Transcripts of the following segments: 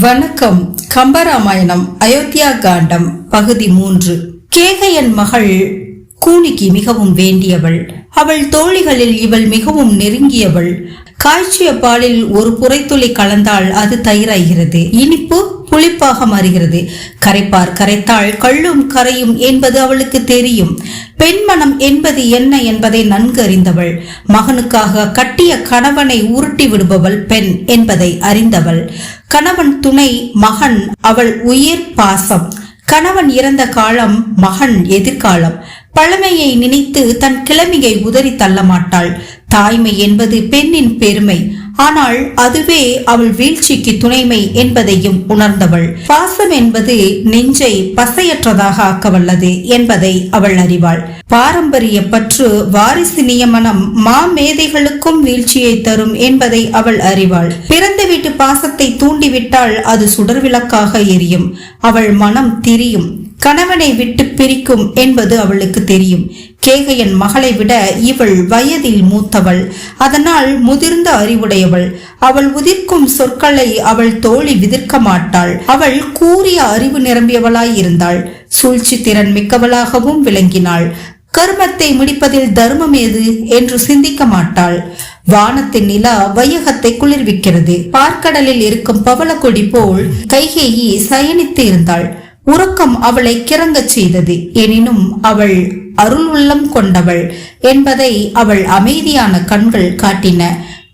வணக்கம். கம்பராமாயணம் அயோத்தியா காண்டம் பகுதி மூன்று. கேகையன் மகள் கூனிக்கு மிகவும் வேண்டியவள். அவள் தோழிகளில் இவள் மிகவும் நெருங்கியவள். காய்ச்சிய பாலில் ஒரு புரைத்துளி கலந்தால் அது தயிராகிறது. இனிப்பு புளிப்பாக மாறுகிறது. கரைப்பார் கரைத்தாள் கள்ளும் கரையும் என்பது அவளுக்கு தெரியும். பெண்மனம் என்பது என்ன என்பதை நன்கு அறிந்தவள். மகனுக்காக கட்டிய கணவனை உருட்டி விடுபவள் பெண் என்பதை அறிந்தவள். கணவன் துணை மகன் அவள் உயிர் பாசம். கணவன் இறந்த காலம் மகன் எதிர்காலம். பழமையை நினைத்து தன் கிழமையை உதறி தள்ள மாட்டாள் தாய்மை என்பது பெண்ணின் பெருமை. ஆனால் அதுவே அவள் வீழ்ச்சிக்கு துணைமை என்பதையும் உணர்ந்தவள். பாசம் என்பது நெஞ்சை பசையற்றதாக ஆக்கவல்லது என்பதை அவள் அறிவாள். பாரம்பரிய பற்று வாரிசு நியமனம் மாமேதைகளுக்கும் வீழ்ச்சியை தரும் என்பதை அவள் அறிவாள். பிறந்த வீட்டு பாசத்தை தூண்டிவிட்டால் அது சுடர்விளக்காக எரியும். அவள் மனம் திரியும். கணவனை விட்டு பிரிக்கும் என்பது அவளுக்கு தெரியும். கேகையன் மகளை விட இவள் வயதில் மூத்தவள். அதனால் முதிர்ந்த அறிவுடையவள். அவள் உதிர்க்கும் சொற்களை அவள் தோழி விதிர்க்க மாட்டாள். அவள் கூறிய அறிவு நிரம்பியவளாய் இருந்தாள். சூழ்ச்சி திறன் மிக்கவளாகவும் விளங்கினாள். கர்மத்தை முடிப்பதில் தர்மம் ஏது என்று சிந்திக்க மாட்டாள். வானத்தின் நிலா வையகத்தை குளிர்விக்கிறது. பார்க்கடலில் இருக்கும் பவளக்கொடி போல் கைகேயி சயனித்து இருந்தாள். உறக்கம் அவளை கிறங்கச் செய்தது. எனினும் அவள் அருள் உள்ளம் கொண்டவள் என்பதை அவள் அமைதியான கண்கள் காட்டின.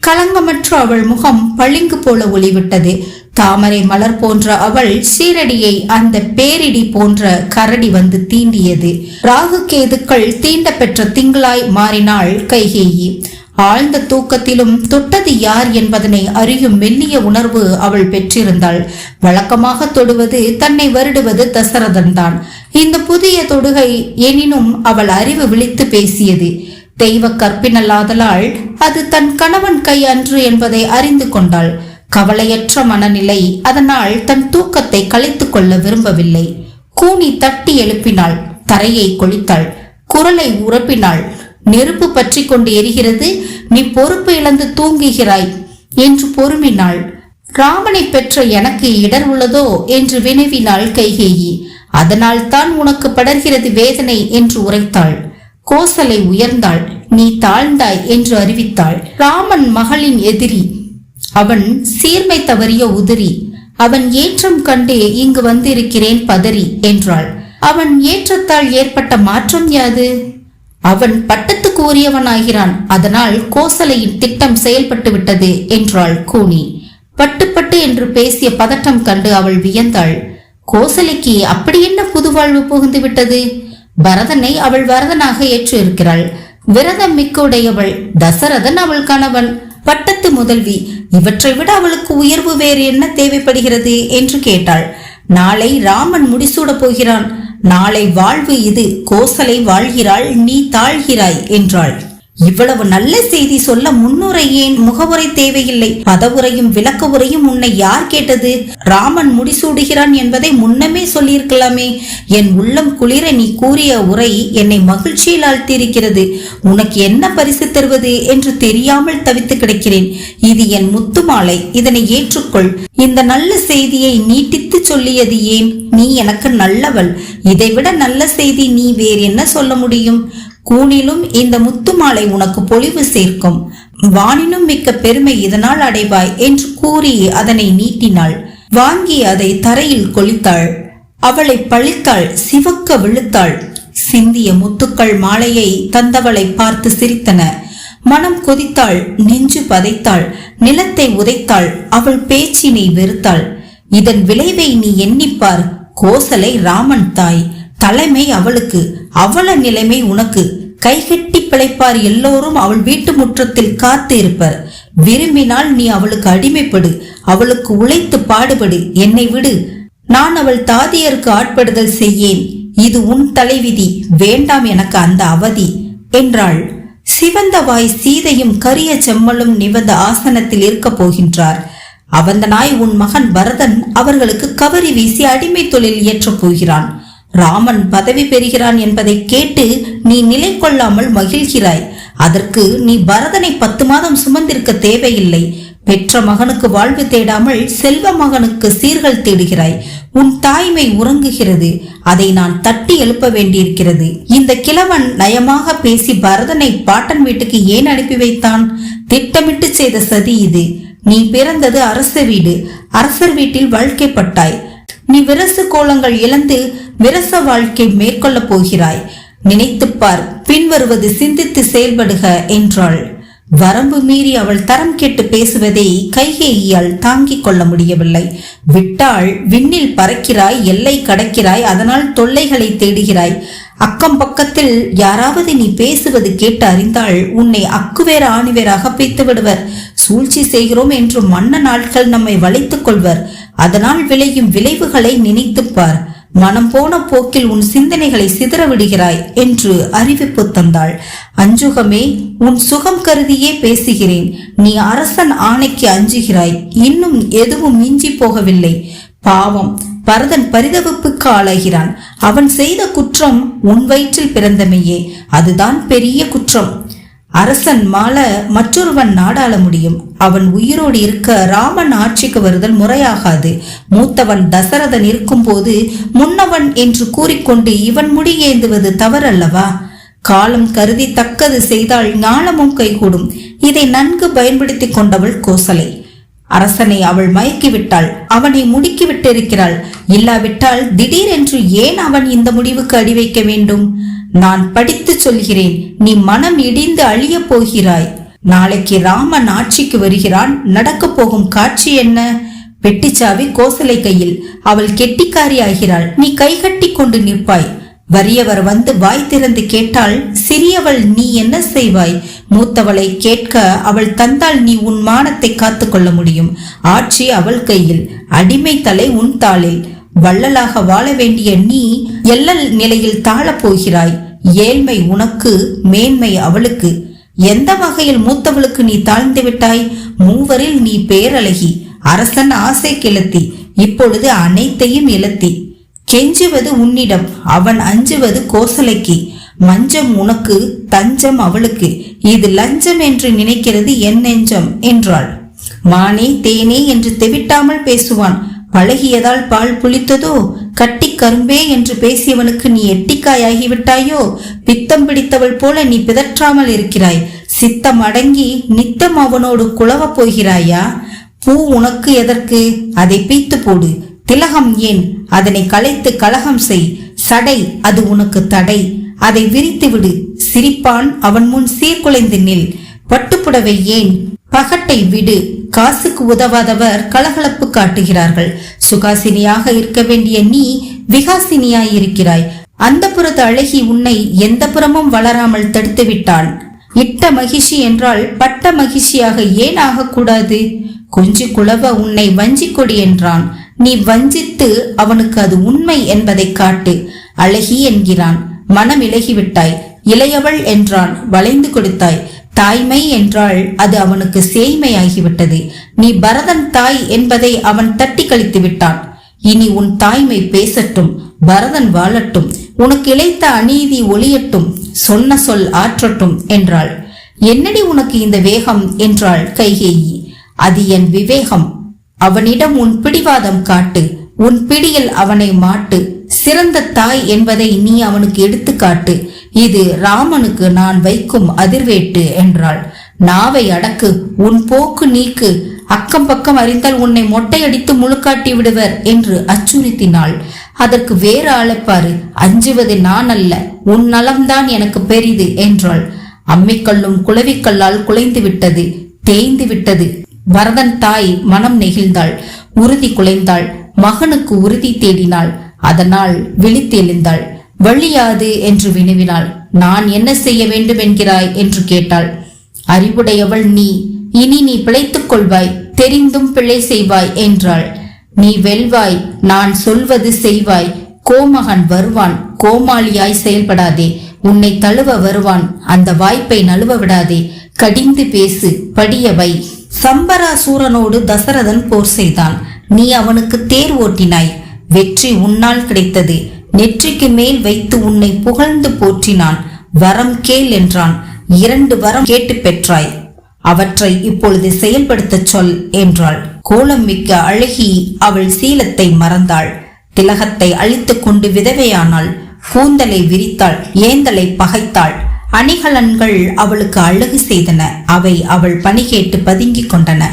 களங்கமற்ற அவள் முகம் பளிங்கு போல ஒளிவிட்டது. தாமரை மலர் போன்ற அவள் சீரடியை அந்த பேரிடி போன்ற கரடி வந்து தீண்டியது. ராகு கேதுக்கள் தீண்ட பெற்ற திங்களாய் மாறினாள் கைகேயி. ஆழ்ந்த தூக்கத்திலும் தொட்டது யார் என்பதனை அறியும் மெல்லிய உணர்வு அவள் பெற்றிருந்தாள். வழக்கமாக தொடுவது தன்னை வருடுவது தசரதன் தான். இந்த புதிய தொடுகை எனினும் அவள் அறிவு விழித்து பேசியது. தெய்வ கற்பினல்லாதலால் அது தன் கணவன் கை அன்று என்பதை அறிந்து கொண்டாள். கவலையற்ற மனநிலை அதனால் தன் தூக்கத்தை கலைத்து கொள்ள விரும்பவில்லை. கூனி தட்டி எழுப்பினாள் தரையை கொளித்தாள் குரலை உரப்பினாள். நெருப்பு பற்றி கொண்டு எரிகிறது. நீ பொறுப்பு இழந்து தூங்குகிறாய் என்று பொறுமினாள். ராமனை பெற்ற எனக்கு இடர் உள்ளதோ? என்று வினவினாள் கைகேயி. அதனால் தான் உனக்கு படர்கிறது வேதனை என்று உரைத்தாள். கோசலை உயர்ந்தாள் நீ தாழ்ந்தாய் என்று அறிவித்தாள். ராமன் மகளின் எதிரி அவன் சீர்மை தவறிய உதிரி அவன் ஏற்றம் கண்டே இங்கு வந்திருக்கிறேன் பதறி என்றாள். அவன் ஏற்றத்தால் ஏற்பட்ட மாற்றம் யாது? அவன் பட்டத்துக்கு உரியவனாகிறான் அதனால் கோசலையின் திட்டம் செயல்பட்டு விட்டது என்றாள் கூனி. பட்டு பட்டு என்று பேசிய பதட்டம் கண்டு அவள் வியந்தாள். கோசலைக்கு அப்படி என்ன புது வாழ்வு புகுந்து விட்டது பரதனை அவள் வரதனாக ஏற்று இருக்கிறாள் விரதம் மிக்க உடையவள் தசரதன் அவள் கணவன். பட்டத்து முதல்வி இவற்றை விட அவளுக்கு உயர்வு வேறு என்ன தேவைப்படுகிறது? என்று கேட்டாள். நாளை ராமன் முடிசூடப் போகிறான். நாளை வாழ்வு இது. கோசலை வாழ்கிறாள் நீ தாழ்கிறாய் என்றாள். இவ்வளவு நல்ல செய்தி சொல்ல முன்னுரை ஏன் முகவுரை தேவையில்லை? பதவுரையும் விளக்க உரையும் உன்னை யார் கேட்டது? ராமன் முடிசூடுகிறான் என்பதை முன்னமே சொல்லியிருக்கலாமே. என் உள்ளம் குளிர நீ கூறிய உரை என்னை மகிழ்ச்சியில் ஆழ்த்தியிருக்கிறது. உனக்கு என்ன பரிசு தருவது என்று தெரியாமல் தவித்து கிடக்கிறேன். இது என் முத்து மாலை இதனை ஏற்றுக்கொள். இந்த நல்ல செய்தியை நீட்டித்து சொல்லியது ஏன்? நீ எனக்கு நல்லவள். இதைவிட நல்ல செய்தி நீ வேறு என்ன சொல்ல முடியும்? கூனிலும் இந்த முத்து மாலை உனக்கு பொலிவு சேர்க்கும். வானினும் மிக்க பெருமை இதனால் அடைவாய் என்று கூறி அதனை நீட்டினாள். வாங்கி அதை தரையில் கொளித்தாள். அவளை பழித்தாள் சிவக்க விழுத்தாள். சிந்திய முத்துக்கள் மாலையை தந்தவளை பார்த்து சிரித்தன. மனம் கொதித்தாள் நெஞ்சு பதைத்தாள் நிலத்தை உதைத்தாள் அவள் பேச்சினை வெறுத்தாள். இதன் விளைவை நீ எண்ணிப்பார் கோசலை ராமன் தாய். தலைமை அவளுக்கு அவள நிலைமை உனக்கு. கைகட்டி பிழைப்பார் எல்லோரும் அவள் வீட்டு முற்றத்தில் காத்து இருப்பர். விரும்பினால் நீ அவளுக்கு அடிமைப்படு அவளுக்கு உழைத்து பாடுபடு. என்னை விடு நான் அவள் தாதியருக்கு ஆட்படுதல் செய்யேன். இது உன் தலைவிதி வேண்டாம் எனக்கு அந்த அவதி என்றாள். சிவந்த வாய் சீதையும் கரிய செம்மலும் நிவந்த ஆசனத்தில் இருக்கப் போகின்றார். அவந்தனாய் உன் மகன் பரதன் அவர்களுக்கு கவரி வீசி அடிமை தொழில் இயற்றப் போகிறான். ராமன் பதவி பெறுகிறான் என்பதை கேட்டு நீ நிலை கொள்ளாமல் மகிழ்கிறாய். அதற்கு நீ பரதனை பத்து மாதம் சுமந்திருக்க தேவையில்லை. பெற்ற மகனுக்கு வாழ்வு தேடாமல் செல்வ மகனுக்கு சீர்கள் தேடுகிறாய். உன் தாய்மை உறங்குகிறது. அதை நான் தட்டி எழுப்ப வேண்டியிருக்கிறது. இந்த கிழவன் நயமாக பேசி பரதனை பாட்டன் வீட்டுக்கு ஏன் அனுப்பி வைத்தான்? திட்டமிட்டு செய்த சதி இது. நீ பிறந்தது அரச வீடு. அரசர் வீட்டில் வாழ்க்கைப்பட்டாய். நீ விரசு கோலங்கள் இழந்து விரச வாழ்க்கை மேற்கொள்ளப் போகிறாய். நினைத்துப் பார் பின்வருவது சிந்தித்து செயல்படுக என்றாள். வரம்பு மீறி அவள் தரம் கேட்டு பேசுவதை கைகேயியால் தாங்கிக் கொள்ள முடியவில்லை. விட்டாள் விண்ணில் பறக்கிறாய் எல்லை கடக்கிறாய் அதனால் தொல்லைகளை தேடுகிறாய். அக்கம் பக்கத்தில் யாராவது நீ பேசுவது கேட்டு அறிந்தால் உன்னை அக்குவேர ஆணிவேராக பிய்த்து விடுவர் சூழ்ச்சி செய்கிறோம் என்று மன்ன நாட்கள் நம்மை வளைத்துக் கொள்வர். அதனால் விளையும் விளைவுகளை நினைத்துப்பார் மனம் போன போக்கில் உன் சிந்தனைகளை சிதற விடுகிறாய் என்று அறிவிப்பு தந்தாள். அஞ்சுகமே உன் சுகம் கருதியே பேசுகிறேன். நீ அரசன் ஆணைக்கு அஞ்சுகிறாய். இன்னும் எதுவும் மிஞ்சி போகவில்லை. பாவம் பரதன் பரிதவிப்புக்கு ஆளாகிறான். அவன் செய்த குற்றம் உன் வயிற்றில் பிறந்தமையே. அதுதான் பெரிய குற்றம். அரசன் மால மற்றொருவன் நாடாள முடியும். அவன் உயிரோடு இருக்க ராமன் ஆட்சிக்கு வருதல் முறையாகாது. மூத்தவன் தசரதன் இருக்கும்போது முன்னவன் என்று கூறிக்கொண்டு இவன் முடியேந்துவது தவறல்லவா? காலம் கருதி தக்கது செய்தால் ஞானமும் கைகூடும். இதை நன்கு பயன்படுத்திக் கொண்டவள் கோசலை. அரசனை அவள் மயக்கிவிட்டாள். அவனை முடுக்கிவிட்டிருக்கிறாள். இல்லாவிட்டால் திடீரென்று ஏன் அவன் இந்த முடிவுக்கு அடி வைக்க வேண்டும்? நான் படித்து சொல்கிறேன் நீ மனம் இடிந்து அழியப் போகிறாய். நாளைக்கு ராமன் ஆட்சிக்கு வருகிறான் நடக்கப் போகும் காட்சி என்ன? பெட்டிச்சாவி கோசலை கையில் அவள் கெட்டிக்காரி ஆகிறாள் நீ கைகட்டி கொண்டு நிற்பாய். வறியவர் வந்து வாய் திறந்து கேட்டால் சிறியவள் நீ என்ன செய்வாய்? மூத்தவளை கேட்க அவள் தந்தால் நீ உன் மானத்தை காத்து கொள்ள முடியும். ஆட்சி அவள் கையில் அடிமை தலை உன் தாளில். வள்ளலாக வாழ வேண்டிய நீ எல்லல் நிலையில் தாழப் போகிறாய் ஏழ்மை உனக்கு மேன்மை அவளுக்கு. எந்த வகையில் மூத்தவளுக்கு நீ தாழ்ந்து விட்டாய்? மூவரில் நீ பேரழகி. அரசன் ஆசை கிளத்தி. இப்பொழுது அனைத்தையும் இழத்தி. கெஞ்சுவது உன்னிடம் அவன் அஞ்சுவது கோசலைக்கு. மஞ்சம் உனக்கு தஞ்சம் அவளுக்கு. இது லஞ்சம் என்று நினைக்கிறது என் நெஞ்சம் என்றாள். மானே தேனே என்று தெவிட்டாமல் பேசுவான். பழகியதால் பால் புளித்ததோ? கட்டி கரும்பே என்று பேசியவனுக்கு நீ எட்டிக்காயாகிவிட்டாயோ? பித்தம் பிடித்தவள் போல நீ பிதற்றாமல் இருக்கிறாய். சித்தம் அடங்கி நித்தம் அவனோடு குழவப் போகிறாயா? பூ உனக்கு எதற்கு? அதை பீத்து போடு. திலகம் ஏன்? அதனை கலைத்து கலகம் செய். சடை அது உனக்கு தடை. அதை விரித்து விடு சிரிப்பான் அவன் முன் சீர்குலைந்து நில். பட்டுப்புடவை ஏன்? பகட்டை விடு. காசுக்கு உதவாதவர் கலகலப்பு காட்டுகிறார்கள். சுகாசினியாக இருக்க வேண்டிய நீ விகாசினியாய் இருக்கிறாய் அந்த புறத்து அழகி உன்னை எந்த புறமும் வளராமல் தடுத்து விட்டான். இட்ட மகிழ்ச்சி என்றால் பட்ட மகிழ்ச்சியாக ஏன் ஆகக்கூடாது? கொஞ்சி குழவ உன்னை வஞ்சி கொடி என்றான். நீ வஞ்சித்து அவனுக்கு அது உண்மை என்பதை காட்டு. அழகி என்கிறான். மனம் இழகிவிட்டாய் இளையவள் என்றான். வளைந்து கொடுத்தாய். தாய்மை என்றால் அது அவனுக்கு சேய்மையாகிவிட்டது. நீ பரதன் தாய் என்பதை அவன் தட்டி கழித்து விட்டான். இனி உன் தாய்மை பேசட்டும் பரதன் வாழட்டும் உனக்கு இழைத்த அநீதி ஒளியட்டும் சொன்ன சொல் ஆற்றட்டும் என்றாள். என்னடி உனக்கு இந்த வேகம் என்றாள் கைகேயி. அது என் விவேகம். அவனிடம் உன் பிடிவாதம் காட்டு உன் பிடியில் அவனை மாட்டு. சிறந்த தாய் என்பதை நீ அவனுக்கு எடுத்துக்காட்டு. இது ராமனுக்கு நான் வைக்கும் அதிர்வேட்டு என்றாள். நாவை அடக்கு உன் போக்கு நீக்கு. அக்கம் பக்கம் அறிந்தால் உன்னை மொட்டையடித்து முழுக்காட்டி விடுவர் என்று அச்சுறுத்தினாள். அதற்கு வேறு அழைப்பாரு அஞ்சுவது நான் அல்ல உன் நலம்தான் எனக்கு பெரிது என்றாள். அம்மிக்கல்லும் குளவிக்கல்லால் குலைந்து விட்டது தேய்ந்து விட்டது. வரதன் தாய் மனம் நெகிழ்ந்தாள் உறுதி குலைந்தாள் மகனுக்கு உறுதி தேடினாள். அதனால் விழித்தெழுந்தாள். வழியாது என்று வினவினாள். நான் என்ன செய்ய வேண்டும் என்கிறாய் என்று கேட்டாள். அறிவுடையவள் நீ. இனி நீ பிழைத்துக் கொள்வாய். தெரிந்தும் பிழை செய்வாய் என்றாள். நீ வெல்வாய். நான் சொல்வது செய்வாய். கோமகன் வருவான். கோமாளியாய் செயல்படாதே. உன்னை தழுவ வருவான். அந்த வாய்ப்பை நழுவ விடாதே. கடிந்து பேசு. படியவை சம்பராசூரனோடு தசரதன் போர் செய்தான். நீ அவனுக்கு தேர் ஓட்டினாய். வெற்றி உன்னால் கிடைத்தது. நெற்றிக்கு மேல் வைத்து உன்னை புகழ்ந்து போற்றினான். வரம் கேள் என்றான். இரண்டு வரம் கேட்டு பெற்றாய். அவற்றை இப்பொழுது செயல்படுத்தச் சொல் என்றாள். கோலம் மிக்க அழகி அவள் சீலத்தை மறந்தாள். திலகத்தை அழித்து கொண்டு விதவையானாள். கூந்தலை விரித்தாள். ஏந்தலை பகைத்தாள். அணிகலன்கள் அவளுக்கு அழகு செய்தன. அவை அவள் பணி கேட்டு பதுங்கிக் கொண்டன.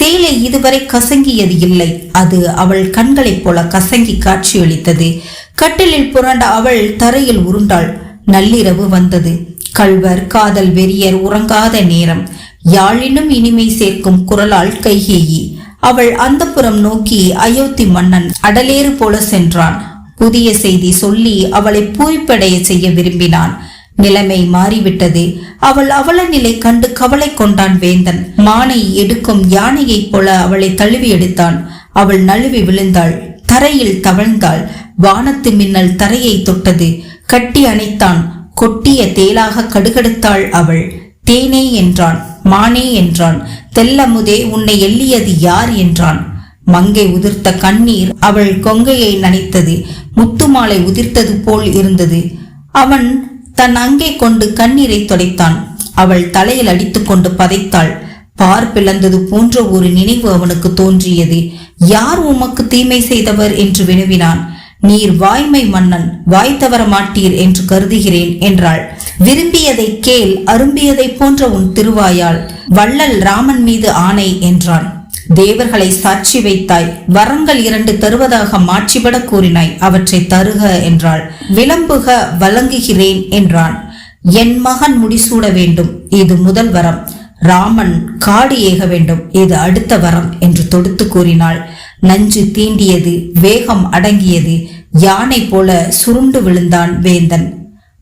சேலை இதுவரை கசங்கியது இல்லை. அது அவள் கண்களைப் போல கசங்கி காட்சியளித்தது. கட்டிலில் புரண்ட அவள் தரையில் உருண்டாள். நள்ளிரவு வந்தது. கள்வர் காதல் வெறியர் உறங்காத நேரம். யாழினும் இனிமை சேர்க்கும் குரலால் கைகேயி. அவள் அந்தப்புறம் நோக்கி அயோத்தி மன்னன் அடலேறு போல சென்றான். புதிய செய்தி சொல்லி அவளை பூரிப்படைய செய்ய விரும்பினான். நிலைமை மாறிவிட்டது. அவள் அவல நிலை கண்டு கவலை கொண்டான் வேந்தன். மானை எடுக்கும் யானையைப் போல அவளை தழுவி எடுத்தான். அவள் நழுவி விழுந்தாள். தரையில் தவழ்ந்தாள். வானத்து மின்னல் தரையை தொட்டது. கட்டி அணைத்தான். கொட்டிய தேலாக கடுகடுத்தாள் அவள். தேனே என்றான். மானே என்றான். தெல்லமுதே உன்னை எள்ளியது யார் என்றான். மங்கை உதிர்த்த கண்ணீர் அவள் கொங்கையை நனைத்தது. முத்துமாலை உதிர்த்தது போல் இருந்தது. அவன் தன் அங்கே கொண்டு கண்ணீரை துடைத்தான். அவள் தலையில் அடித்துக்கொண்டு பதைத்தாள். பார் பிளந்தது போன்ற ஒரு நினைவு அவனுக்கு தோன்றியது. யார் உமக்கு தீமை செய்தவர் என்று வினவினான். நீர் வாய்மை மன்னன் வாய் தவற மாட்டீர் என்று கருதுகிறேன் என்றாள். விரும்பியதை கேள் அரும்பியதை போன்ற உன் திருவாயால். வள்ளல் ராமன் மீது ஆணை என்றான். தேவர்களை சாட்சி வைத்தாய் வரங்கள் இரண்டு தருவதாக மாட்சிபட கூறினாய் அவற்றை தருக என்றாள். விளம்புக வழங்குகிறேன் என்றான். என் மகன் முடிசூட வேண்டும் இது முதல் வரம். ராமன் காடு ஏக வேண்டும் இது அடுத்த வரம் என்று தொடுத்து கூறினாள். நஞ்சு தீண்டியது வேகம் அடங்கியது யானை போல சுருண்டு விழுந்தான் வேந்தன்.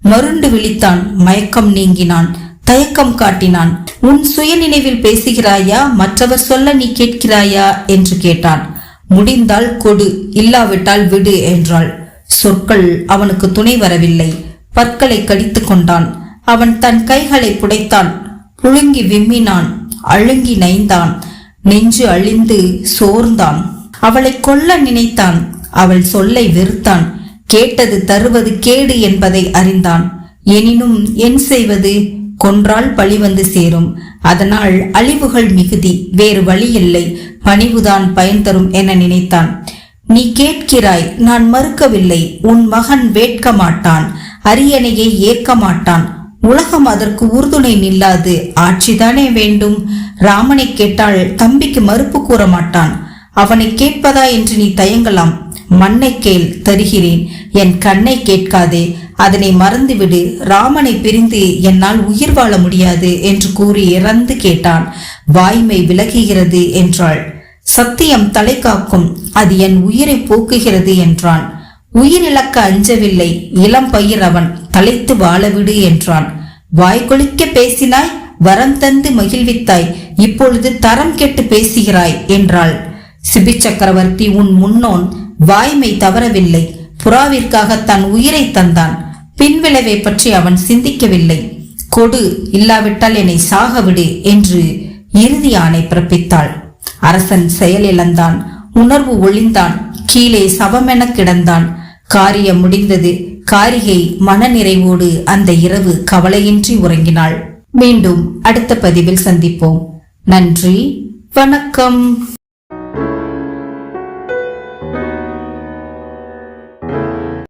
மருண்டு விழித்தான் மயக்கம் நீங்கினான். தயக்கம் காட்டினான். உன் சுய நினைவில் பேசுகிறாயா? மற்றவர் சொல்ல நீ கேட்கிறாயா? என்று கேட்டான். முடிந்தால் கொடு இல்லாவிட்டால் விடு என்றாள். சொற்கள் அவனுக்கு துணை வரவில்லை. பற்களை கடித்து கொண்டான். அவன் தன் கைகளை புடைத்தான். புழுங்கி விம்மினான். அழுங்கி நைந்தான். நெஞ்சு அழிந்து சோர்ந்தான். அவளை கொல்ல நினைத்தான். அவள் சொல்லை வெறுத்தான். கேட்டது தருவது கேடு என்பதை அறிந்தான். எனினும் என் செய்வது கொன்றால் பழி வந்து சேரும். அதனால் அழிவுகள் மிகுதி வேறு வழியில்லை. பணிவுதான் பயன் தரும் என நினைத்தான். நீ கேட்கிறாய் நான் மறுக்கவில்லை. உன் மகன் வேட்க மாட்டான் அரியணையை ஏற்க மாட்டான் உலகம் அதற்கு உறுதுணை நில்லாது. ஆட்சிதானே வேண்டும். ராமனை கேட்டால் தம்பிக்கு மறுப்பு கூற மாட்டான் அவனை கேட்பதா என்று நீ தயங்கலாம். மண்ணை கேள் தருகிறேன். என் கண்ணை கேட்காதே. அதனை மறந்துவிடு. ராமனை பிரிந்து என்னால் உயிர் வாழ முடியாது என்று கூறி இறந்து கேட்டான். வாய்மை விலகுகிறது என்றாள். சத்தியம் தலை காக்கும். அது என் உயிரை போக்குகிறது என்றான். உயிரிழக்க அஞ்சவில்லை. இளம் பயிர் அவன். தலைத்து வாழவிடு என்றான். வாய்கொழிக்க பேசினாய்? வரம் தந்து மகிழ்வித்தாய். இப்பொழுது தரம் கெட்டு பேசுகிறாய் என்றாள். சிபி சக்கரவர்த்தி உன் முன்னோன் வாய்மை தவறவில்லை. புறாவிற்காக தன் உயிரை தந்தான். பின்விளைவை பற்றி அவன் சிந்திக்கவில்லை. கொடு இல்லாவிட்டால் என்னை சாகவிடு என்று இறுதி ஆணை பிறப்பித்தாள். அரசன் செயலிழந்தான் உணர்வு ஒளிந்தான் கீழே சவமென கிடந்தான். காரியம் முடிந்தது காரிகை மனநிறைவோடு அந்த இரவு கவலையின்றி உறங்கினாள். மீண்டும் அடுத்த பதிவில் சந்திப்போம். நன்றி வணக்கம்.